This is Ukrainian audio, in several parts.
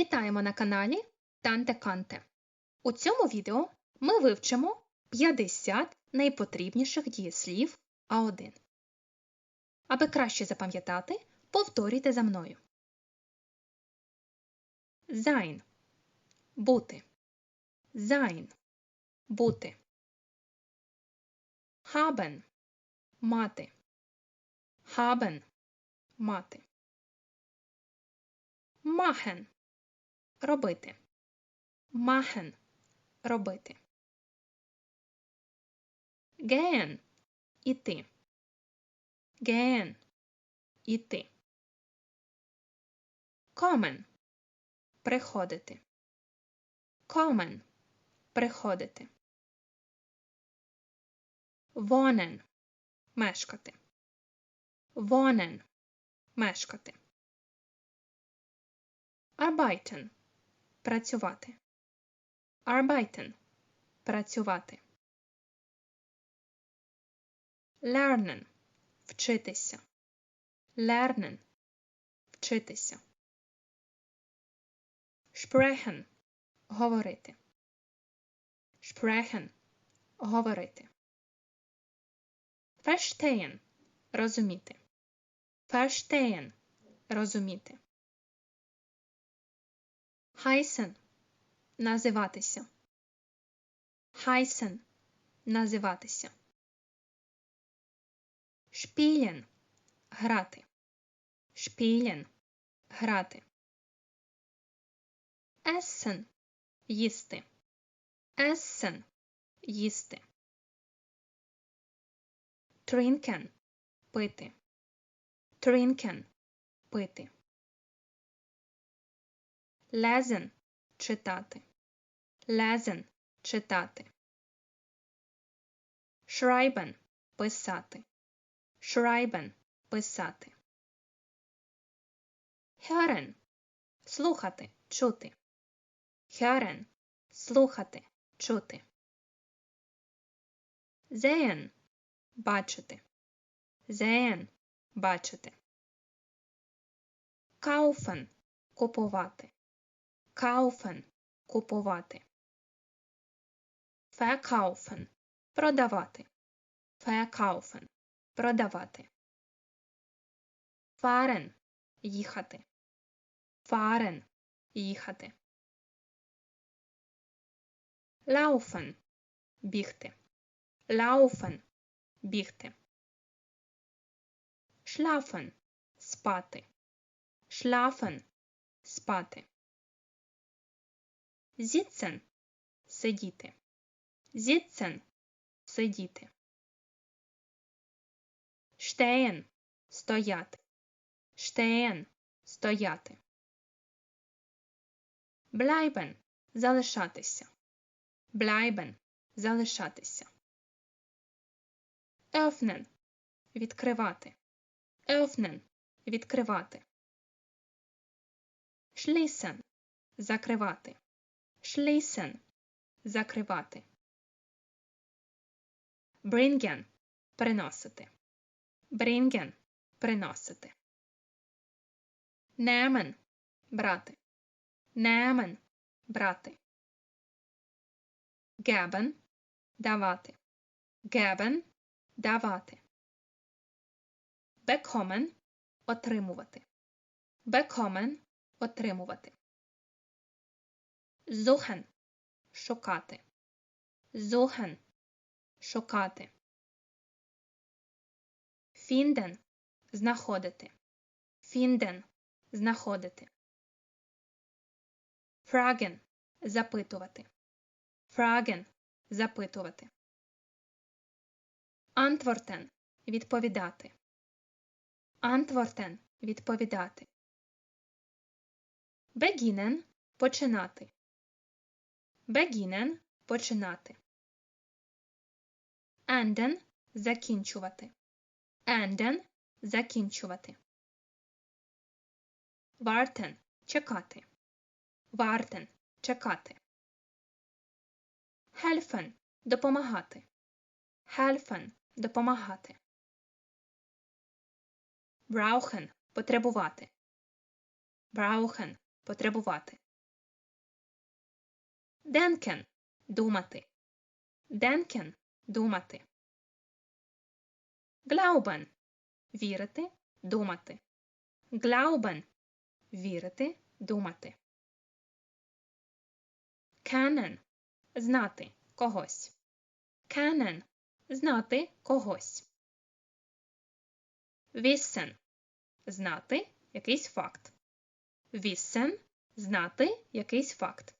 Вітаємо на каналі Танте Канте. У цьому відео ми вивчимо 50 найпотрібніших дієслів А1. Аби краще запам'ятати, повторюйте за мною. Sein – бути. Sein – бути. Haben – мати. Haben – мати. Machen – робити. Machen – робити. Gehen – іти. Gehen – іти. Kommen – приходити. Kommen – приходити. Wohnen – мешкати. Wohnen – мешкати. Arbeiten – працювати. Arbeiten – працювати. Lernen – вчитися. Lernen – вчитися. Sprechen – говорити. Sprechen – говорити. Verstehen – розуміти. Verstehen – розуміти. Heißen – називатися. Heißen – називатися. Spielen – грати. Spielen – грати. Essen – їсти. Essen – їсти. Trinken – пити. Trinken – пити. Lesen – читати. Lesen – читати. Schreiben – писати. Schreiben – писати. Hören – слухати, чути. Hören – слухати, чути. Sehen – бачити. Sehen – бачити. Kaufen – купувати. Kaufen – купувати. Verkaufen – продавати. Verkaufen – продавати. Fahren – їхати. Fahren – їхати. Laufen – бігти. Laufen – бігти. Schlafen – спати. Schlafen – спати. Sitzen – сидіти. Sitzen – сидіти. Stehen – стояти. Stehen – стояти. Bleiben – залишатися. Bleiben – залишатися. Öffnen – відкривати. Öffnen – відкривати. Schließen – закривати. Schließen – закривати. Bringen – приносити. Bringen – приносити. Nehmen – брати. Nehmen – брати. Geben – давати. Geben – давати. Bekommen – отримувати. Bekommen – отримувати. Suchen – шукати. Suchen – шукати. Finden – знаходити. Finden – знаходити. Fragen – запитувати. Fragen – запитувати. Antworten – відповідати. Antworten – відповідати. Beginnen – починати. Beginnen – починати. Enden – закінчувати. Enden – закінчувати. Warten – чекати. Warten – чекати. Helfen – допомагати. Helfen – допомагати. Brauchen – потребувати. Brauchen – потребувати. Денкен думати. Денкен думати. Glauben вірити, думати. Glauben вірити, думати. Kennen знати когось. Kennen знати когось. Wissen знати якийсь факт. Wissen знати якийсь факт.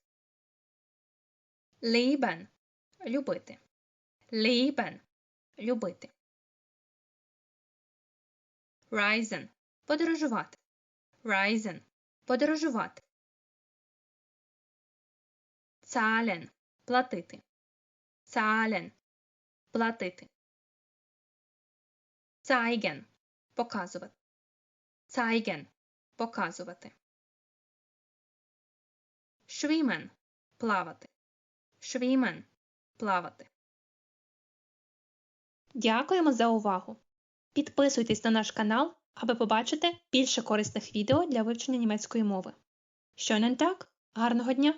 Lieben любити. Lieben любити. Reisen подорожувати. Reisen подорожувати. Zahlen платити. Zahlen платити. Zeigen показувати. Zeigen показувати. Schwimmen плавати. Schwimmen плавати. Дякуємо за увагу! Підписуйтесь на наш канал, аби побачити більше корисних відео для вивчення німецької мови. Schönen так? Гарного дня!